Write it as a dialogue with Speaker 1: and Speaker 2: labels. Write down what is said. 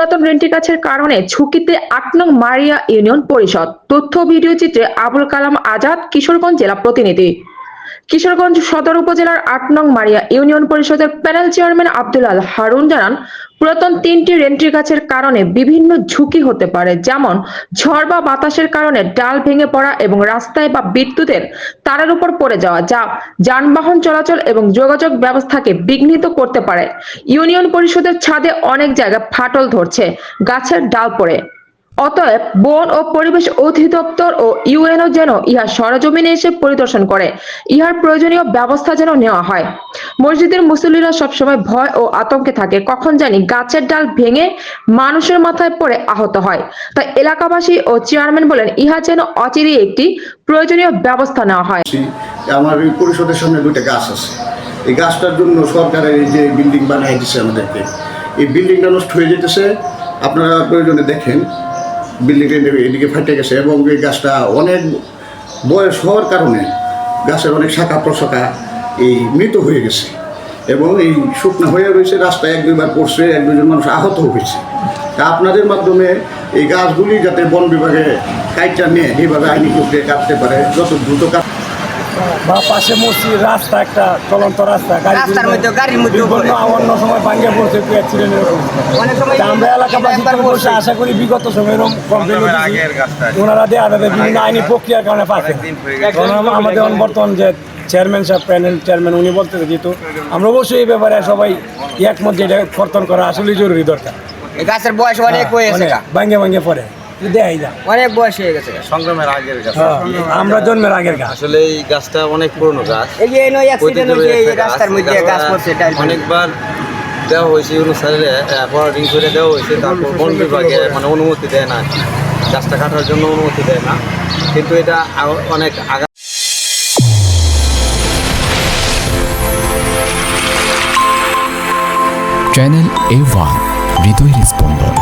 Speaker 1: পুরাতন রেন্টি গাছের কারণে ঝুঁকিতে আট নং মারিয়া ইউনিয়ন পরিষদ। তথ্য ভিডিও চিত্রে আবুল কালাম আজাদ, কিশোরগঞ্জ জেলা প্রতিনিধি। কিশোরগঞ্জ সদর উপজেলার আট নং মারিয়া ইউনিয়ন পরিষদের প্যানেল চেয়ারম্যান আব্দুল আল হারুন জানান, পুরাতন তিনটি রেন্ট্রি গাছের কারণে বিভিন্ন ঝুঁকি হতে পারে, যেমন ঝড় বা বাতাসের কারণে ডাল ভেঙে পড়া এবং রাস্তায় বা বিদ্যুতের তারের উপর পড়ে যাওয়া, যা যানবাহন চলাচল এবং যোগাযোগ ব্যবস্থাকে বিঘ্নিত করতে পারে। ইউনিয়ন পরিষদের ছাদে অনেক জায়গায় ফাটল ধরছে, গাছের ডাল পড়ে। অতএব বন ও পরিবেশ অধিদপ্তর ও ইউএনও যেন ইহা সরজমিনে এসে পরিদর্শন করে। ইহার প্রয়োজনীয় ব্যবস্থা যেন নেওয়া হয়। মসজিদের মুসল্লিরা সবসময় ভয় ও আতঙ্কে থাকে। কখন জানি গাছের ডাল ভেঙে মানুষের মাথায় পড়ে আহত হয়। তাই এলাকাবাসী ও চেয়ারম্যান বলেন, ইহা যেন অচিরেই একটি প্রয়োজনীয় ব্যবস্থা নেওয়া হয়।
Speaker 2: আমার পরিষদের সামনে দুইটা গাছ আছে। এই গাছটার জন্য সরকারের এই যে বিল্ডিং বানিয়ে দিচ্ছে আমাদেরকে। এই বিল্ডিংটা নষ্ট হয়ে যেতেছে। আপনারা প্রয়োজনে দেখেন। বিল্ডিংটা এদিকে ফাটে গেছে এবং এই গাছটা অনেক বয়স হওয়ার কারণে গাছের অনেক শাখা প্রশাখা এই মৃত হয়ে গেছে এবং এই শুকনো হয়ে রয়েছে, রাস্তায় এক দুইবার পড়ছে, এক দুজন মানুষ আহত হয়েছে। তা আপনাদের মাধ্যমে এই গাছগুলি যাতে বন বিভাগে কাইটা নিয়ে, এইভাবে আইনি প্রক্রিয়া কাটতে পারে, যত দ্রুত কাট
Speaker 3: বা পাশে মসজিদ রাস্তা একটা চলন্ত রাস্তা
Speaker 4: রাস্তার মধ্যে, গাড়ির মধ্যেও পড়ে।
Speaker 3: অন্য সময় ভাঙ্গে পড়ছে আমরা এলাকাবাসী
Speaker 4: পড়ছে।
Speaker 3: আশা করি বিগত সময় এরকম কমপ্লেন ওনারা দেওয়া বিভিন্ন আইনি প্রক্রিয়ার কারণে পাচ্ছে আমাদের বর্তমান যে চেয়ারম্যান সাহেব প্যানেল চেয়ারম্যান উনি বলতে যেহেতু আমরা অবশ্যই এই ব্যাপারে সবাই একমত যে এটা কর্তন করা আসলেই জরুরি দরকার।
Speaker 4: গাছের বয়স অনেক হয়ে গেছে
Speaker 3: ভাঙ্গে ভাঙ্গে পড়ে। দেখাই যা
Speaker 4: অনেক বয়স হয়ে গেছে।
Speaker 5: সংগ্রামের আগের গাছ।
Speaker 3: হ্যাঁ, আমরা জন্মের আগের গাছ।
Speaker 5: আসলে এই গাছটা অনেক পুরনো গাছ।
Speaker 4: এই যে নয় অ্যাক্সিডেন্ট হয়েছে এই রাস্তার মধ্যে গাছ পড়ছে
Speaker 5: অনেকবার দেওয়া হয়েছে করে দেওয়া হয়েছে তারপর বন বিভাগে মানে অনুমতি দেয় না। গাছটা কাটার জন্য অনুমতি দেয় না। কিন্তু এটা অনেক আগা
Speaker 6: চ্যানেল এ ওয়ান হৃদয়ের স্পন্দন।